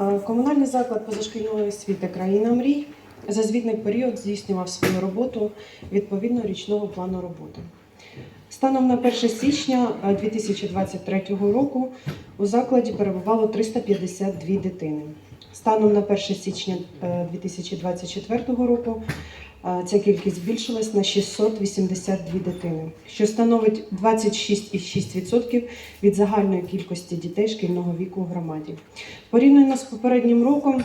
Е, Комунальний заклад позашкільної освіти країна мрій за звітний період здійснював свою роботу відповідно річного плану роботи. Станом на 1 січня е, 2023 року у закладі перебувало 352 дитини. Станом на 1 січня е, 2024 року е, ця кількість збільшилась на 682 дитини, що становить 26,6% від загальної кількості дітей шкільного віку у громаді. Порівняно з попереднім роком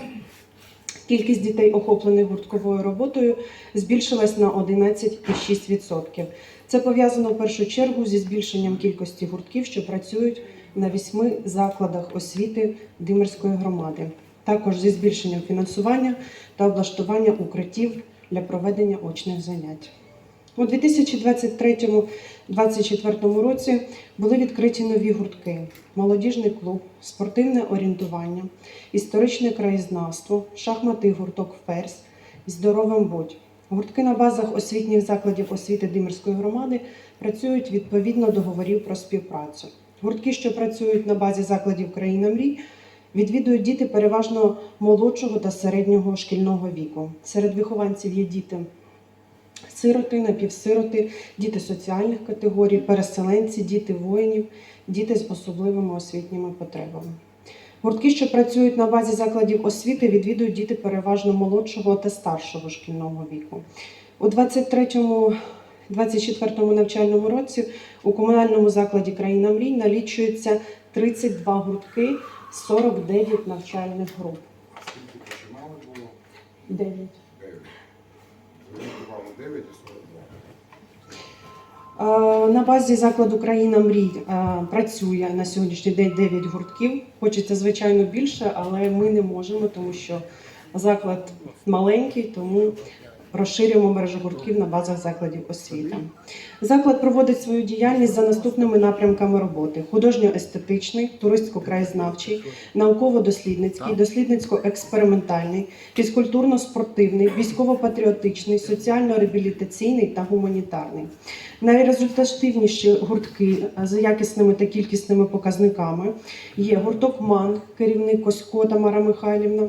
кількість дітей, охоплених гуртковою роботою, збільшилась на 11,6%. Це пов'язано в першу чергу зі збільшенням кількості гуртків, що працюють на вісьми закладах освіти Димирської громади, також зі збільшенням фінансування та облаштування укриттів для проведення очних занять. У 2023-2024 році були відкриті нові гуртки: молодіжний клуб, спортивне орієнтування, історичне краєзнавство, шахматний гурток Ферзь, здоровим будь. Гуртки на базах освітніх закладів освіти Димирської громади працюють відповідно договорів про співпрацю. Гуртки, що працюють на базі закладів країна мрій, відвідують діти переважно молодшого та середнього шкільного віку. Серед вихованців є діти сироти, напівсироти, діти соціальних категорій, переселенці, діти воїнів, діти з особливими освітніми потребами. Гуртки, що працюють на базі закладів освіти, відвідують діти переважно молодшого та старшого шкільного віку. У 23-24 навчальному році у комунальному закладі країна мрій налічується 32 гуртки, 49 навчальних груп. Скільки починали було? 9. 9. Звернували 9 і 42. Е, На базі закладу Країна мрій працює на сьогоднішній день 9 гуртків. Хочеться, звичайно, більше, але ми не можемо, тому що заклад маленький, тому розширюємо мережу гуртків на базах закладів освіти. Заклад проводить свою діяльність за наступними напрямками роботи: художньо-естетичний, туристсько-краєзнавчий, науково-дослідницький, дослідницько-експериментальний, фізкультурно-спортивний, військово-патріотичний, соціально-реабілітаційний та гуманітарний. Найрезультативніші гуртки за якісними та кількісними показниками є гурток МАН, керівник Косько Тамара Михайлівна,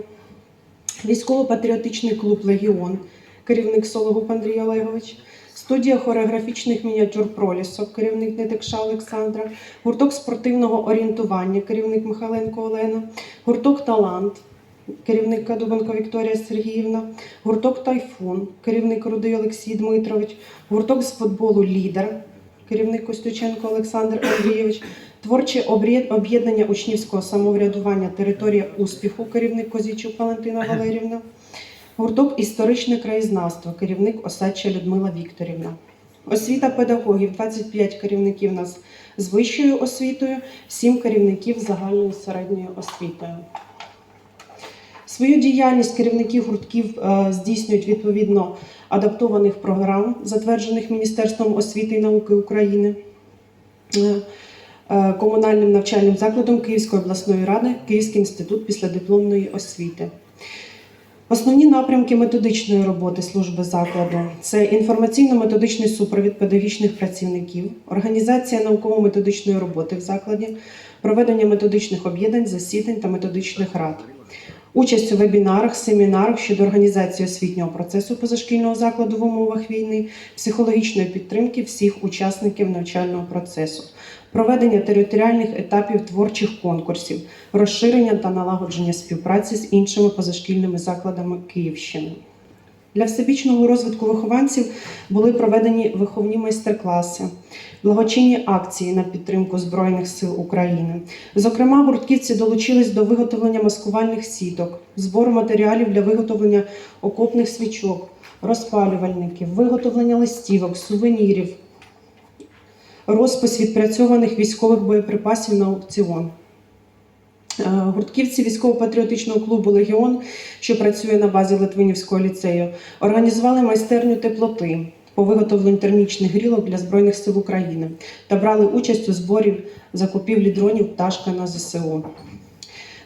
військово-патріотичний клуб Легіон, керівник Сологуб Андрій Олегович, студія хореографічних мініатюр Пролісок, керівник Нетекша Олександра, гурток спортивного орієнтування, керівник Михайленко Олена, гурток Талант. Керівник Кадубенко Вікторія Сергіївна, гурток Тайфун, керівник Рудий Олексій Дмитрович, гурток з футболу Лідер, керівник Костюченко Олександр Андрійович, творче об'єднання учнівського самоврядування Територія успіху, керівник Козійчук Валентина Валерівна, гурток історичне краєзнавство, керівник Осадча Людмила Вікторівна. Освіта педагогів 25 керівників нас з вищою освітою, 7 керівників загальною середньою освітою. Свою діяльність керівників гуртків е, здійснюють відповідно адаптованих програм, затверджених Міністерством освіти і науки України, е, е, комунальним навчальним закладом Київської обласної ради, Київський інститут післядипломної освіти. Основні напрямки методичної роботи служби закладу це інформаційно-методичний супровід педагогічних працівників, організація науково-методичної роботи в закладі, проведення методичних об'єднань, засідань та методичних рад. Участь у вебінарах, семінарах щодо організації освітнього процесу позашкільного закладу в умовах війни, психологічної підтримки всіх учасників навчального процесу, проведення територіальних етапів творчих конкурсів, розширення та налагодження співпраці з іншими позашкільними закладами Київщини. Для всебічного розвитку вихованців були проведені виховні майстер-класи, благочинні акції на підтримку Збройних сил України. Зокрема, гуртківці долучились до виготовлення маскувальних сіток, збору матеріалів для виготовлення окопних свічок, розпалювальників, виготовлення листівок, сувенірів, розпис відпрацьованих військових боєприпасів на аукціон. Е, Гуртківці військово-патріотичного клубу Легіон, що працює на базі Литвинівського ліцею, організували майстерню теплоти по виготовленню термічних грілок для Збройних сил України та брали участь у зборі закупівлі дронів пташка на ЗСУ.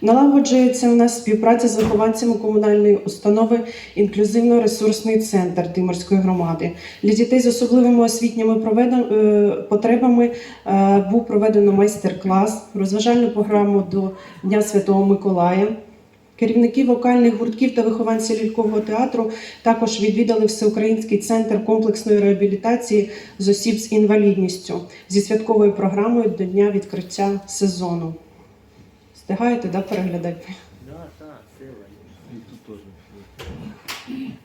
Налагоджується у нас співпраця з вихованцями комунальної установи інклюзивно-ресурсний центр Димирської громади. Для дітей з особливими освітніми е, потребами е, був проведено майстер-клас, розважальну програму до Дня Святого Миколая. Керівники вокальних гуртків та вихованці лялькового театру також відвідали Всеукраїнський центр комплексної реабілітації з осіб з інвалідністю зі святковою програмою до дня відкриття сезону. Встигаєте да, переглядати?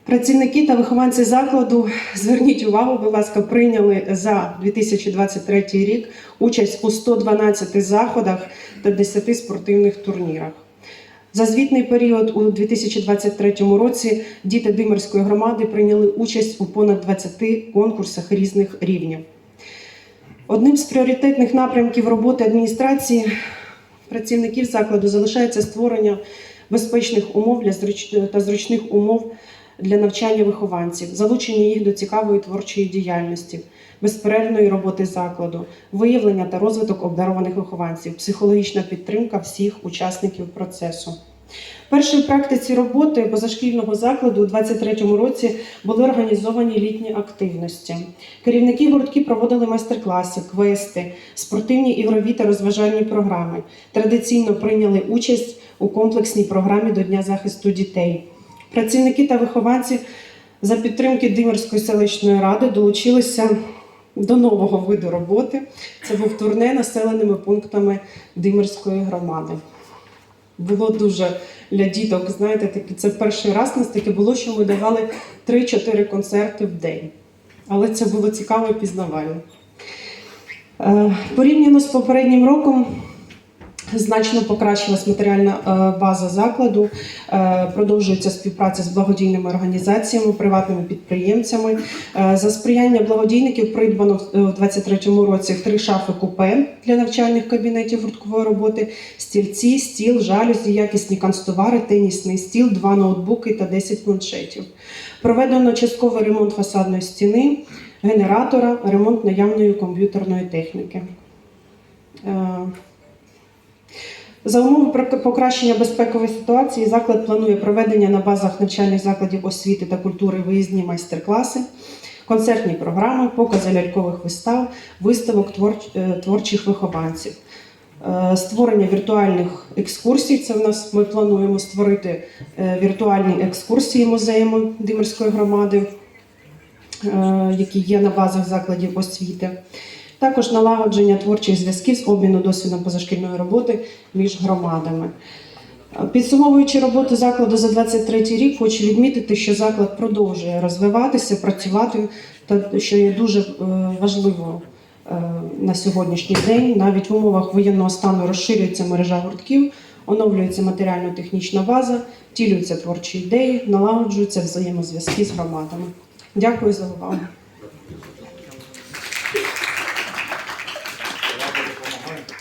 Працівники та вихованці закладу, зверніть увагу, будь ласка, прийняли за 2023 рік участь у 112 заходах та 10 спортивних турнірах. За звітний період у 2023 році діти Димирської громади прийняли участь у понад 20 конкурсах різних рівнів. Одним з пріоритетних напрямків роботи адміністрації працівників закладу залишається створення безпечних умов для та зручних умов для навчання вихованців, залучення їх до цікавої творчої діяльності, безперервної роботи закладу, виявлення та розвиток обдарованих вихованців, психологічна підтримка всіх учасників процесу. Першою в практиці роботи позашкільного закладу у 2023 році були організовані літні активності. Керівники гуртків проводили майстер-класи, квести, спортивні ігрові та розважальні програми. Традиційно прийняли участь у комплексній програмі до Дня захисту дітей. Працівники та вихованці за підтримки Димирської селищної ради долучилися до нового виду роботи. Це був турне населеними пунктами Димирської громади. Було дуже для діток, знаєте, такі це перший раз нас таке було, що ми давали 3-4 концерти в день. Але це було цікаво і пізнавально. Е, Порівняно з попереднім роком значно покращилась матеріальна е, база закладу, Е, продовжується співпраця з благодійними організаціями, приватними підприємцями. Е, За сприяння благодійників придбано в 2023 році три шафи купе для навчальних кабінетів гурткової роботи, стільці, стіл, жалюзі, якісні канцтовари, тенісний стіл, два ноутбуки та 10 планшетів. Проведено частковий ремонт фасадної стіни, генератора, ремонт наявної комп'ютерної техніки. За умови покращення безпекової ситуації заклад планує проведення на базах навчальних закладів освіти та культури виїзні майстер-класи, концертні програми, покази лялькових вистав, виставок е, творчих вихованців. Е, Створення віртуальних екскурсій. Це в нас ми плануємо створити е, віртуальні екскурсії музеями Димирської громади, які є на базах закладів освіти. Також налагодження творчих зв'язків з обміну досвідом позашкільної роботи між громадами. Підсумовуючи роботу закладу за 23 рік, хочу відмітити, що заклад продовжує розвиватися, працювати, та що є дуже е, важливо е, на сьогоднішній день. Навіть в умовах воєнного стану розширюється мережа гуртків, оновлюється матеріально-технічна база, втілюються творчі ідеї, налагоджуються взаємозв'язки з громадами. Дякую за увагу.